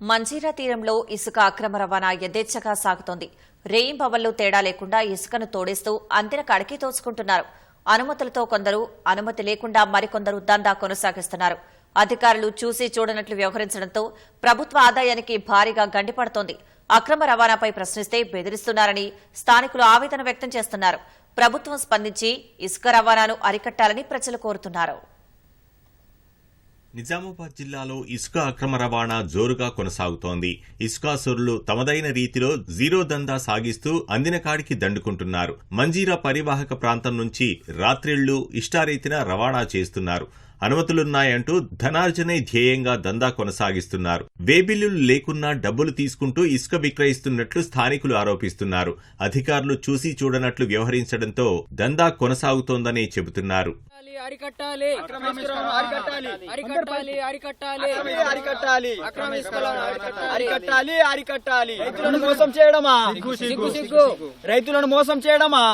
మంజీరా తీరంలో ఇసుక అక్రమ రవాణా యథేచ్ఛగా సాగుతోంది. రేయింపవల్లో తేడా లేకుండా ఇసుకను తోడేస్తూ అందిన కడికి తోచుకుంటున్నారు అనుమతులతో కొందరు అనుమతి లేకుండా మరికొందరు దందా కొనసాగిస్తున్నారు. అధికారులు చూసి చూడనట్లు వ్యవహరించడంతో ప్రభుత్వ ఆదాయానికి భారీగా గండిపడుతోంది. అక్రమ రవాణాపై ప్రశ్నిస్తే బెదిరిస్తున్నారని స్థానికులు ఆవేదన వ్యక్తం చేస్తున్నారు. ప్రభుత్వం స్పందించి ఇసుక రవాణాను అరికట్టాలని ప్రజలు కోరుతున్నారు. నిజామాబాద్ జిల్లాలో ఇసుక అక్రమ రవాణా జోరుగా కొనసాగుతోంది. ఇసుకాసురులు తమదైన రీతిలో జీరో దందా సాగిస్తూ అందిన కాడికి దండుకుంటున్నారు. మంజీరా పరివాహక ప్రాంతం నుంచి రాత్రిళ్ళు ఇష్టారీతిన రవాణా చేస్తున్నారు. అనుమతులున్నాయంటూ ధనార్జనే ధ్యేయంగా దందా కొనసాగిస్తున్నారు. వేబిల్లులు లేకున్నా డబ్బులు తీసుకుంటూ ఇసుక విక్రయిస్తున్నట్లు స్థానికులు ఆరోపిస్తున్నారు. అధికారులు చూసి చూడనట్లు వ్యవహరించడంతో దందా కొనసాగుతోందని చెబుతున్నారు. అరికట్టాలి. అరికట్టాలి అరికట్టాలి. అరికట్టాలి అరికట్టాలి. అక్రమ ఇసుకలను అరికట్టాలి. అరికట్టాలి అరికట్టాలి. రైతులను మోసం చేయడమా? సిగ్గు సిగ్గు రైతులను మోసం చేయడమా?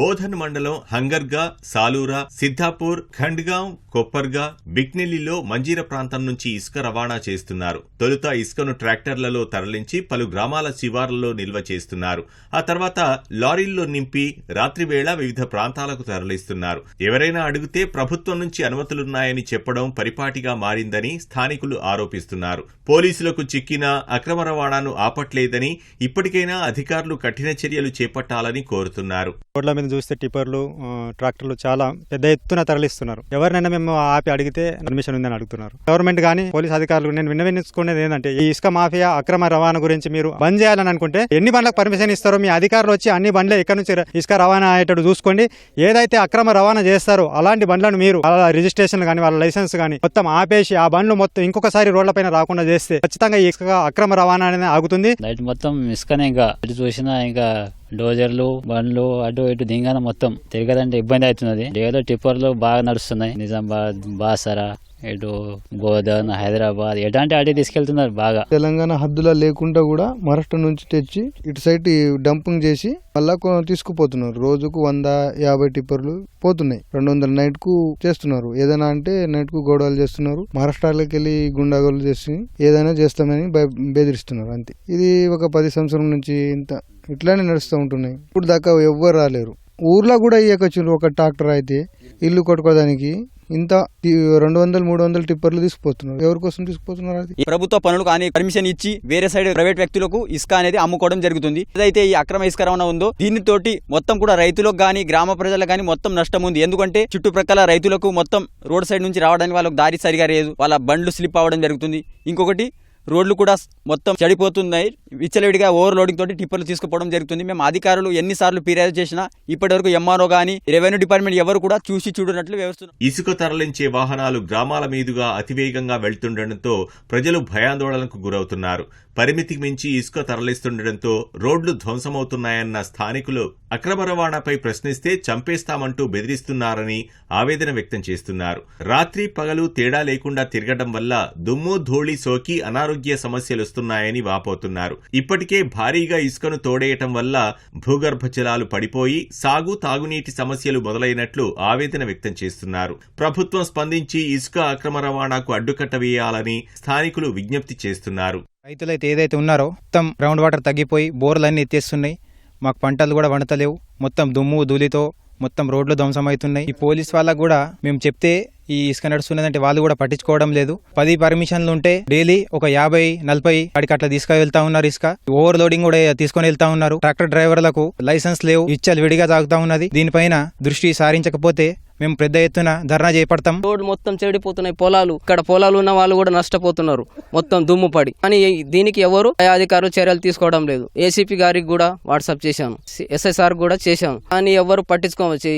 బోధన్ మండలం హంగర్గా సాలూరా సిద్ధాపూర్ ఖండ్గాం కొప్పర్గా బిక్నెల్లిలో మంజీర ప్రాంతం నుంచి ఇసుక రవాణా చేస్తున్నారు. తొలుత ఇసుకను ట్రాక్టర్లలో తరలించి పలు గ్రామాల శివార్లలో నిల్వ చేస్తున్నారు. ఆ తర్వాత లారీల్లో నింపి రాత్రివేళ వివిధ ప్రాంతాలకు తరలిస్తున్నారు. ఎవరైనా అడిగితే ప్రభుత్వం నుంచి అనుమతులున్నాయని చెప్పడం పరిపాటిగా మారిందని స్థానికులు ఆరోపిస్తున్నారు. పోలీసులకు చిక్కిన అక్రమ రవాణాను ఆపట్లేదని ఇప్పటికైనా అధికారులు కఠిన చర్యలు చేపట్టాలని కోరుతున్నారు. రోడ్ల మీద చూస్తే టిప్పర్లు ట్రాక్టర్లు చాలా పెద్ద ఎత్తున తరలిస్తున్నారు. ఎవరినైనా మేము ఆపి అడిగితే పర్మిషన్ ఉందని అడుగుతున్నారు. గవర్నమెంట్ కానీ పోలీస్ అధికారులు నేను విన్నవించుకునేది ఏంటంటే ఈ ఇసుక మాఫియా అక్రమ రవాణా గురించి మీరు బంద్ చేయాలని అనుకుంటే ఎన్ని బండ్లకు పర్మిషన్ ఇస్తారో మీ అధికారులు వచ్చి అన్ని బండ్లే ఇక్కడ నుంచి ఇసుక రవాణా అయ్యేటట్టు చూసుకోండి. ఏదైతే అక్రమ రవాణా చేస్తారో అలాంటి బండ్లను మీరు వాళ్ళ రిజిస్ట్రేషన్ కానీ వాళ్ళ లైసెన్స్ కానీ మొత్తం ఆపేసి ఆ బండ్లు మొత్తం ఇంకొకసారి రోడ్లపైన రాకుండా చేస్తే ఖచ్చితంగా ఈ ఇసుక అక్రమ రవాణా అనేది ఆగుతుంది మొత్తం ఇసుకనే ఇంకా. చూసినా ఇంకా డోజర్లు బండ్లు అటు ఇటు దింగాన మొత్తం. తిరగదంటే ఇబ్బంది అవుతున్నది. ఏదో టిప్పర్లు బాగా నడుస్తున్నాయి. నిజామాబాద్ బాసరా ఇటు గోదావరి హైదరాబాద్ ఎలాంటి అటు తీసుకెళ్తున్నారు బాగా. తెలంగాణ హద్దులా లేకుండా కూడా మహారాష్ట్ర నుంచి తెచ్చి ఇటు సైడ్ డంపింగ్ చేసి మళ్ళా తీసుకుపోతున్నారు. రోజుకు వంద యాభై టిప్పర్లు పోతున్నాయి. రెండు వందల నైట్కు చేస్తున్నారు. ఏదైనా అంటే నైట్కు గొడవలు చేస్తున్నారు. మహారాష్ట్రలోకి వెళ్ళి గుండాగోలు చేసి ఏదైనా చేస్తామని బెదిరిస్తున్నారు. అంతే. ఇది ఒక పది సంవత్సరం నుంచి ఇంత ఇట్లానే నడుస్తూ ఉంటున్నాయి. ఇప్పుడు దాకా ఎవ్వరు రాలేరు. ఊర్లో కూడా ఇయ్యకొచ్చిండ్రు ఒక ట్రాక్టర్ అయితే ఇల్లు కొట్టుకోవడానికి ఇంత రెండు వందలు మూడు వందలు టిప్పర్లు తీసుకుపోతున్నారు. ఎవరి కోసం తీసుకుపోతున్నారు అది? ప్రభుత్వ పనులు కానీ పర్మిషన్ ఇచ్చి వేరే సైడ్ ప్రైవేట్ వ్యక్తులకు ఇసుక అనేది అమ్ముకోవడం జరుగుతుంది. ఏదైతే ఈ అక్రమ ఇసుక రవాణా ఉందో దీనితోటి మొత్తం కూడా రైతులకు కానీ గ్రామ ప్రజలకు కానీ మొత్తం నష్టం ఉంది. ఎందుకంటే చుట్టుప్రక్కల రైతులకు మొత్తం రోడ్ సైడ్ నుంచి రావడానికి వాళ్ళకి దారి సరిగా లేదు. వాళ్ళ బండ్లు స్లిప్ అవ్వడం జరుగుతుంది. ఇంకొకటి రోడ్లు కూడా మొత్తం చెడిపోతున్నాయి. విచ్చలవిడిగా ఓవర్లోడింగ్ తోటి టిప్పర్లు తీసుకుపోవడం జరుగుతుంది. మేము అధికారులు ఎన్నిసార్లు ఫిర్యాదు చేసినా ఇప్పటివరకు ఎంఆర్ఓ కానీ రెవెన్యూ డిపార్ట్మెంట్ ఎవరు కూడా చూసి చూడనట్లు వ్యవస్థ ఇసుక తరలించే వాహనాలు గ్రామాల మీదుగా అతివేగంగా వెళ్తుండటంతో ప్రజలు భయాందోళనకు గురవుతున్నారు. పరిమితికి మించి ఇసుక తరలిస్తుండటంతో రోడ్లు ధ్వంసమవుతున్నాయన్న స్థానికులు అక్రమ రవాణాపై ప్రశ్నిస్తే చంపేస్తామంటూ బెదిరిస్తున్నారని ఆవేదన వ్యక్తం చేస్తున్నారు. రాత్రి పగలు తేడా లేకుండా తిరగడం వల్ల దుమ్ము ధూళి సోకి అనారోగ్య సమస్యలొస్తున్నాయని వాపోతున్నారు. ఇప్పటికే భారీగా ఇసుకను తోడేయటం వల్ల భూగర్భ జలాలు పడిపోయి సాగు తాగునీటి సమస్యలు మొదలైనట్లు ఆవేదన వ్యక్తం చేస్తున్నారు. ప్రభుత్వం స్పందించి ఇసుక అక్రమ రవాణాకు అడ్డుకట్ట వేయాలని స్థానికులు విజ్ఞప్తి చేస్తున్నారు. రైతులైతే ఏదైతే ఉన్నారో మొత్తం గ్రౌండ్ వాటర్ తగ్గిపోయి బోర్లన్నీ ఎత్తేస్తున్నాయి. మాకు పంటలు కూడా వండతలేవు మొత్తం దుమ్ము ధూళితో మొత్తం రోడ్లు ధ్వంసమవుతున్నాయి. ఈ పోలీస్ వాళ్ళకు కూడా మేము చెప్తే ఈ ఇసుక నడుస్తున్నదంటే వాళ్ళు కూడా పట్టించుకోవడం లేదు. పది పర్మిషన్లు ఉంటే డైలీ ఒక యాభై నలభై అడికి అట్లా తీసుకు వెళ్తా ఉన్నారు ఇసుక. ఓవర్ లోడింగ్ కూడా తీసుకొని వెళ్తా ఉన్నారు. ట్రాక్టర్ డ్రైవర్లకు లైసెన్స్ లేవు. ఇచ్చలు విడిగా తాగుతా ఉన్నది. దీనిపైన దృష్టి సారించకపోతే మేము పెద్ద ఎత్తున ధర్నా చేపడతాం. రోడ్ మొత్తం చెడిపోతున్నాయి పొలాలు. ఇక్కడ పొలాలు ఉన్న వాళ్ళు కూడా నష్టపోతున్నారు. మొత్తం దుమ్ము పడి కానీ దీనికి ఎవరు అధికారులు చర్యలు తీసుకోవడం లేదు. ఏసీపీ గారికి కూడా వాట్సాప్ చేశాను. ఎస్ఎస్ఆర్ కూడా చేశాను. కానీ ఎవరు పట్టించుకోవచ్చు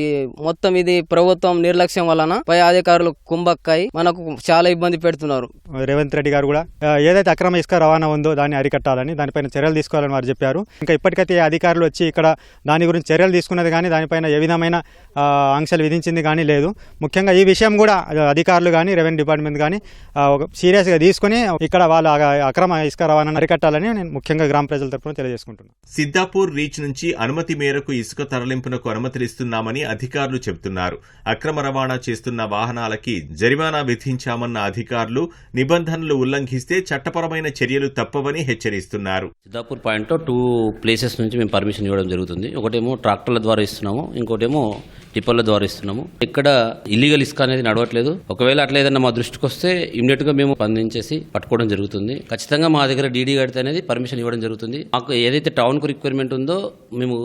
మొత్తం ఇది ప్రభుత్వం నిర్లక్ష్యం వలన పై అధికారులు కుంభక్కాయి మనకు చాలా ఇబ్బంది పెడుతున్నారు. రేవంత్ రెడ్డి గారు కూడా ఏదైతే అక్రమ ఇసుక రవాణా ఉందో దాన్ని అరికట్టాలని దానిపైన చర్యలు తీసుకోవాలని వారు చెప్పారు. ఇంకా ఇప్పటికైతే అధికారులు వచ్చి ఇక్కడ దాని గురించి చర్యలు తీసుకున్నది కానీ దానిపైన ఏ విధమైన ఆంక్షలు విధించింది కానీ లేదు. ముఖ్యంగా ఈ విషయం కూడా అధికారులు కానీ రెవెన్యూ డిపార్ట్మెంట్ కానీ సీరియస్గా తీసుకుని ఇక్కడ వాళ్ళ అక్రమ ఇసుక రవాణాను అరికట్టాలని నేను ముఖ్యంగా గ్రామ ప్రజల తరఫున తెలియజేసుకుంటున్నాను సిద్దాపూర్ రీచ్ నుంచి అనుమతి మేరకు ఇసుక తరలింపునకు అనుమతినిస్తున్నామని అధికారులు చెబుతున్నారు. అక్రమ రవాణా చేస్తున్న వాహనాలకి జరిమానా విధించామన్న అధికారులు నిబంధనలు ఉల్లంఘిస్తే చట్టపరమైన చర్యలు తప్పవని హెచ్చరిస్తున్నారు. సిద్ధాపూర్ పాయింట్లో టూ ప్లేసెస్ నుంచి మేము పర్మిషన్ ఇవ్వడం జరుగుతుంది. ఒకటేమో ట్రాక్టర్ల ద్వారా ఇస్తున్నాము ఇంకోటేమో టిప్పర్ల ద్వారా ఇస్తున్నాము. ఇక్కడ ఇల్లీగల్ ఇసుక అనేది నడవట్లేదు. ఒకవేళ అట్లా ఏదైనా మా దృష్టికి వస్తే ఇమీడియట్గా మేము స్పందించేసి పట్టుకోవడం జరుగుతుంది. ఖచ్చితంగా మా దగ్గర డీడీ కడితే అనేది పర్మిషన్ ఇవ్వడం జరుగుతుంది. మాకు ఏదైతే టౌన్కు రిక్వైర్మెంట్ ఉందో మేము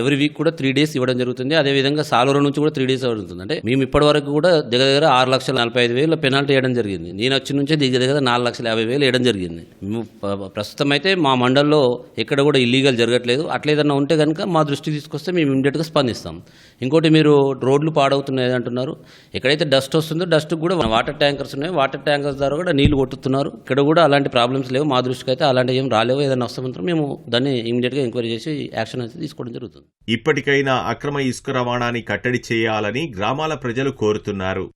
ఎవ్రీ వీక్ కూడా త్రీ డేస్ ఇవ్వడం జరుగుతుంది. అదే విధంగా సాలూరు నుంచి కూడా త్రీ డేస్ అవుతుంది అంటే మేము ఇప్పటి వరకు కూడా దగ్గర దగ్గర ఆరు లక్షల నలభై ఐదు వేల పెనాల్టీ వేయడం జరిగింది. నేను వచ్చి నుంచే దగ్గర దగ్గర నాలుగు లక్షల యాభై వేలు వేయడం జరిగింది. మేము ప్రస్తుతం అయితే మా మండల్లో ఎక్కడ కూడా ఇల్లీగల్ జరగట్లేదు. అట్లేదన్నా ఉంటే కనుక మా దృష్టికి తీసుకొస్తే మేము ఇమీడియట్గా స్పందిస్తాం. ఇంకోటి మీరు రోడ్లు పాడవుతున్నాయి అంటున్నారు. ఎక్కడైతే డస్ట్ వస్తుందో డస్ట్ కూడా వాటర్ ట్యాంకర్స్ ఉన్నాయి. వాటర్ ట్యాంకర్స్ ద్వారా కూడా నీళ్ళు కొట్టుతున్నారు. ఇక్కడ కూడా అలాంటి ప్రాబ్లమ్స్ లేవు. మా దృష్టికి అయితే అలాంటి ఏం రాలేవు. ఏదైనా వస్తే మాత్రం మేము దాన్ని ఇమీడియట్గా ఎంక్వైరీ చేసి యాక్షన్ అయితే తీసుకోవడం జరుగుతుంది. ఇప్పటికైనా అక్రమ ఇసుక రవాణాని కట్టడి చేయాలని గ్రామాల ప్రజలు కోరుతున్నారు.